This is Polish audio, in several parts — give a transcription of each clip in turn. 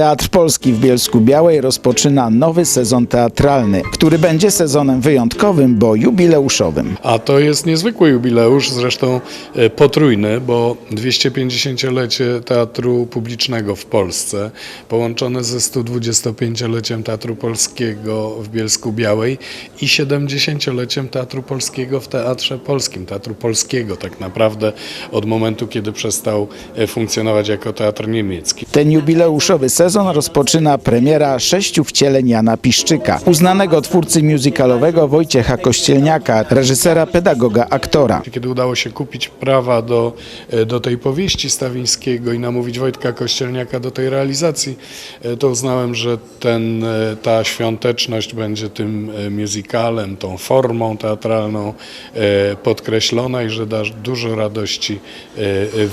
Teatr Polski w Bielsku Białej rozpoczyna nowy sezon teatralny, który będzie sezonem wyjątkowym, bo jubileuszowym. A to jest niezwykły jubileusz, zresztą e, potrójny, bo 250-lecie Teatru Publicznego w Polsce, połączone ze 125-leciem Teatru Polskiego w Bielsku Białej i 70-leciem Teatru Polskiego w Teatrze Polskim, Teatru Polskiego tak naprawdę od momentu, kiedy przestał e, funkcjonować jako teatr niemiecki. Ten jubileuszowy sezon rozpoczyna premiera sześciu wcieleń Jana Piszczyka, uznanego twórcy musicalowego Wojciecha Kościelniaka, reżysera, pedagoga, aktora. Kiedy udało się kupić prawa do, e, do tej powieści Stawińskiego i namówić Wojtka Kościelniaka do tej realizacji, e, to uznałem, że ten, e, ta świąteczność będzie tym musicalem, tą formą teatralną podkreślona i że da dużo radości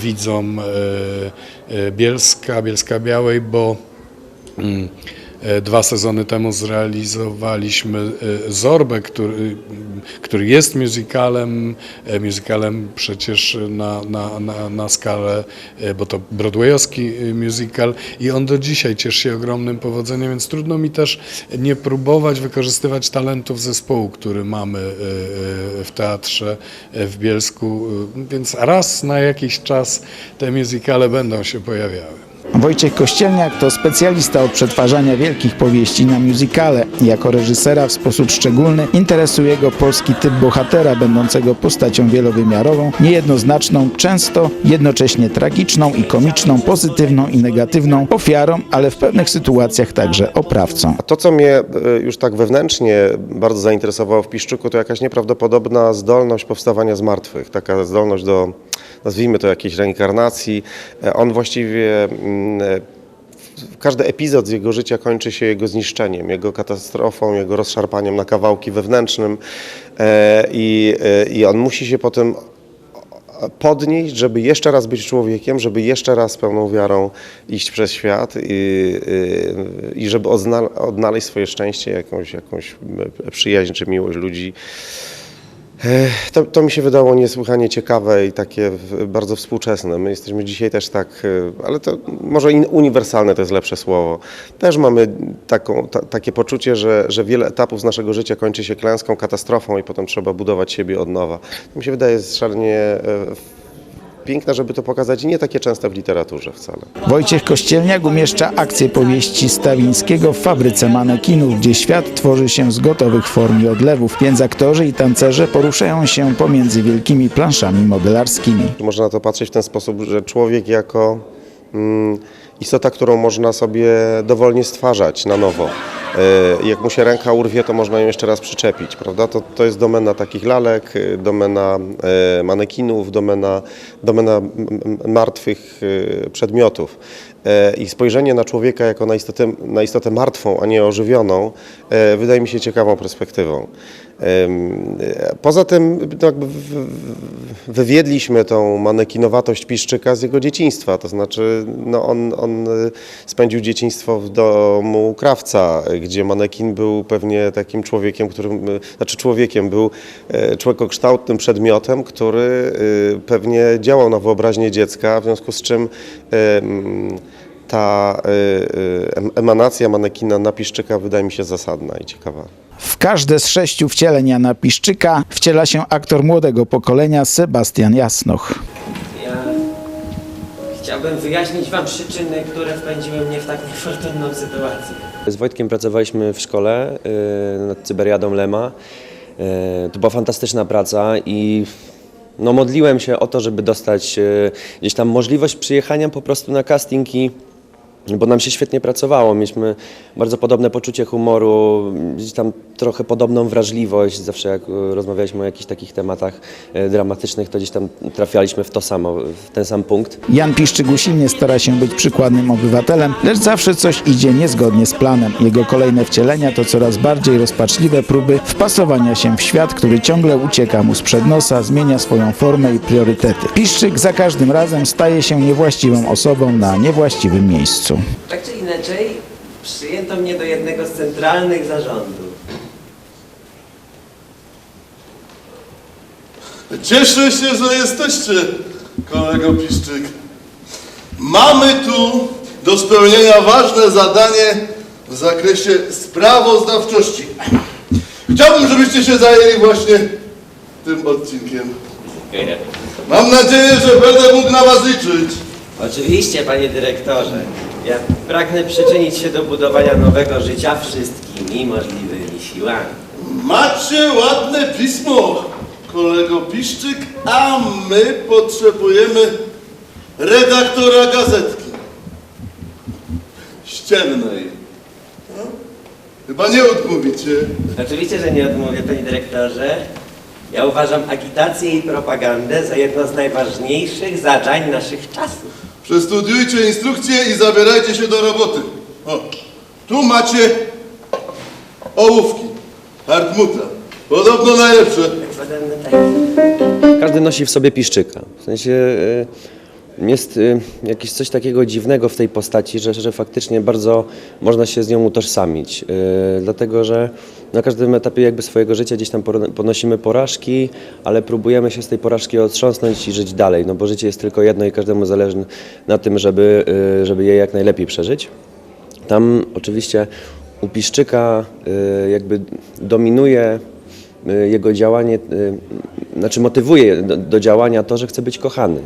widzom Bielska, Bielska Białej, bo Dwa sezony temu zrealizowaliśmy e, Zorbę, który, który jest musicalem, e, musicalem przecież na, na, na, na skalę, e, bo to broadwayowski e, musical i on do dzisiaj cieszy się ogromnym powodzeniem, więc trudno mi też nie próbować wykorzystywać talentów zespołu, który mamy e, e, w teatrze e, w Bielsku, e, więc raz na jakiś czas te musicale będą się pojawiały. Wojciech Kościelniak to specjalista od przetwarzania wielkich powieści na musicale. Jako reżysera w sposób szczególny interesuje go polski typ bohatera, będącego postacią wielowymiarową, niejednoznaczną, często jednocześnie tragiczną i komiczną, pozytywną i negatywną, ofiarą, ale w pewnych sytuacjach także oprawcą. To, co mnie e, już tak wewnętrznie bardzo zainteresowało w Piszczyku, to jakaś nieprawdopodobna zdolność powstawania z martwych, taka zdolność do, nazwijmy to jakiejś reinkarnacji. E, On właściwie, mm, e, każdy epizod z jego życia kończy się jego zniszczeniem, jego katastrofą, jego rozszarpaniem na kawałki wewnętrznym E, i, i on musi się potem podnieść, żeby jeszcze raz być człowiekiem, żeby jeszcze raz z pełną wiarą iść przez świat i, i, żeby odnaleźć swoje szczęście, jakąś, jakąś przyjaźń czy miłość ludzi. To, to mi się wydało niesłychanie ciekawe i takie bardzo współczesne. My jesteśmy dzisiaj też tak, e, ale to może uniwersalne to jest lepsze słowo. Też mamy taką, ta, takie poczucie, że, że wiele etapów z naszego życia kończy się klęską, katastrofą i potem trzeba budować siebie od nowa. To mi się wydaje szalenie piękne, żeby to pokazać i nie takie częste w literaturze wcale. Wojciech Kościelniak umieszcza akcję powieści Stawińskiego w fabryce manekinów, gdzie świat tworzy się z gotowych form i odlewów, więc aktorzy i tancerze poruszają się pomiędzy wielkimi planszami modelarskimi. Można na to patrzeć w ten sposób, że człowiek jako mm, istota, którą można sobie dowolnie stwarzać na nowo. E, Jak mu się ręka urwie, to można ją jeszcze raz przyczepić, prawda? To, to jest domena takich lalek, e, domena e, manekinów, domena, domena martwych przedmiotów. I spojrzenie na człowieka jako na istotę, na istotę martwą, a nie ożywioną, wydaje mi się ciekawą perspektywą. E, Poza tym no jakby wywiedliśmy tą manekinowatość Piszczyka z jego dzieciństwa, to znaczy no on, on spędził dzieciństwo w domu krawca, gdzie manekin był pewnie takim człowiekiem, którym, znaczy człowiekiem, był e, człowiekokształtnym przedmiotem, który y, pewnie działał na wyobraźnię dziecka, w związku z czym ta y, y, em- emanacja manekina na Piszczyka wydaje mi się zasadna i ciekawa. W każde z sześciu wcieleń Jana Piszczyka wciela się aktor młodego pokolenia Sebastian Jasnoch. Ja chciałbym wyjaśnić Wam przyczyny, które wpędziły mnie w tak niefortunną sytuację. Z Wojtkiem pracowaliśmy w szkole y, nad Cyberiadą Lema. To była fantastyczna praca i no, modliłem się o to, żeby dostać gdzieś tam możliwość przyjechania po prostu na casting i bo nam się świetnie pracowało. Mieliśmy bardzo podobne poczucie humoru, gdzieś tam trochę podobną wrażliwość. Zawsze jak y, rozmawialiśmy o jakichś takich tematach y, dramatycznych, to gdzieś tam trafialiśmy w to samo, w ten sam punkt. Jan Piszczyk usilnie stara się być przykładnym obywatelem, lecz zawsze coś idzie niezgodnie z planem. Jego kolejne wcielenia to coraz bardziej rozpaczliwe próby wpasowania się w świat, który ciągle ucieka mu sprzed nosa, zmienia swoją formę i priorytety. Piszczyk za każdym razem staje się niewłaściwą osobą na niewłaściwym miejscu. Tak czy inaczej, przyjęto mnie do jednego z centralnych zarządów. Cieszę się, że jesteście, kolego Piszczyk. Mamy tu do spełnienia ważne zadanie w zakresie sprawozdawczości. Chciałbym, żebyście się zajęli właśnie tym odcinkiem. Mam nadzieję, że będę mógł na Was liczyć. Oczywiście, panie dyrektorze. Ja pragnę przyczynić się do budowania nowego życia wszystkimi możliwymi siłami. Macie ładne pismo, kolego Piszczyk, a my potrzebujemy redaktora gazetki. Ściennej. Chyba nie odmówicie. Oczywiście, że nie odmówię, panie dyrektorze. Ja uważam agitację i propagandę za jedno z najważniejszych zadań naszych czasów. Przestudiujcie instrukcje i zabierajcie się do roboty. O, tu macie ołówki Hartmuta. Podobno najlepsze. Każdy nosi w sobie piszczyka. W sensie y, jest y, jakieś coś takiego dziwnego w tej postaci, że, że faktycznie bardzo można się z nią utożsamić. Y, Dlatego, że na każdym etapie jakby swojego życia gdzieś tam ponosimy porażki, ale próbujemy się z tej porażki otrząsnąć i żyć dalej, no bo życie jest tylko jedno i każdemu zależy na tym, żeby, y, żeby je jak najlepiej przeżyć. Tam oczywiście u Piszczyka y, jakby dominuje y, jego działanie, znaczy motywuje do, do działania to, że chce być kochany.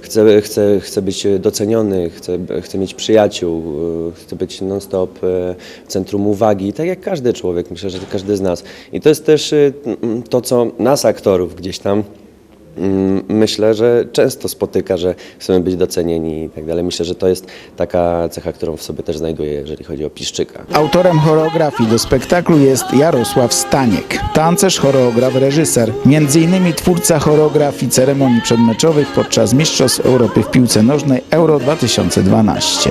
Chce, chce, chce być doceniony, chce, chce mieć przyjaciół, y, chce być non-stop y, w centrum uwagi, tak jak każdy człowiek, myślę, że każdy z nas. I to jest też mm, to, co nas aktorów gdzieś tam Myślę, że często spotyka, że chcemy być docenieni i tak dalej. Myślę, że to jest taka cecha, którą w sobie też znajduję, jeżeli chodzi o Piszczyka. Autorem choreografii do spektaklu jest Jarosław Staniek, tancerz, choreograf, reżyser, między innymi twórca choreografii ceremonii przedmeczowych podczas Mistrzostw Europy w piłce nożnej Euro 2012.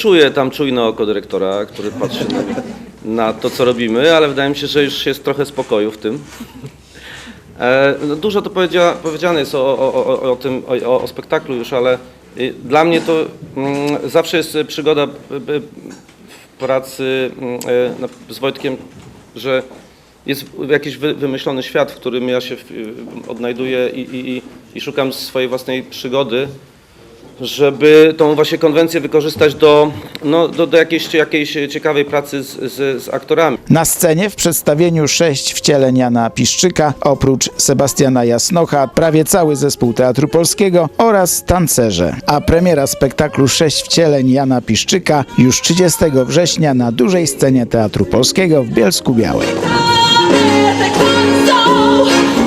Czuję tam czujne oko dyrektora, który patrzy na, na to, co robimy, ale wydaje mi się, że już jest trochę spokoju w tym. E, no dużo to powiedzia, powiedziane jest o, o, o, o tym, o, o spektaklu już, ale y, dla mnie to mm, zawsze jest przygoda b- b- w pracy mm, e, na- z Wojtkiem, że jest jakiś wy, wymyślony świat, w którym ja się y, odnajduję i, i, i szukam swojej własnej przygody żeby tą właśnie konwencję wykorzystać do, no, do, do jakiejś, jakiejś ciekawej pracy z, z, z aktorami. Na scenie w przedstawieniu sześć wcieleń Jana Piszczyka, oprócz Sebastiana Jasnocha, prawie cały zespół Teatru Polskiego oraz tancerze. A premiera spektaklu Sześć wcieleń Jana Piszczyka już 30 września na dużej scenie Teatru Polskiego w Bielsku Białej. tak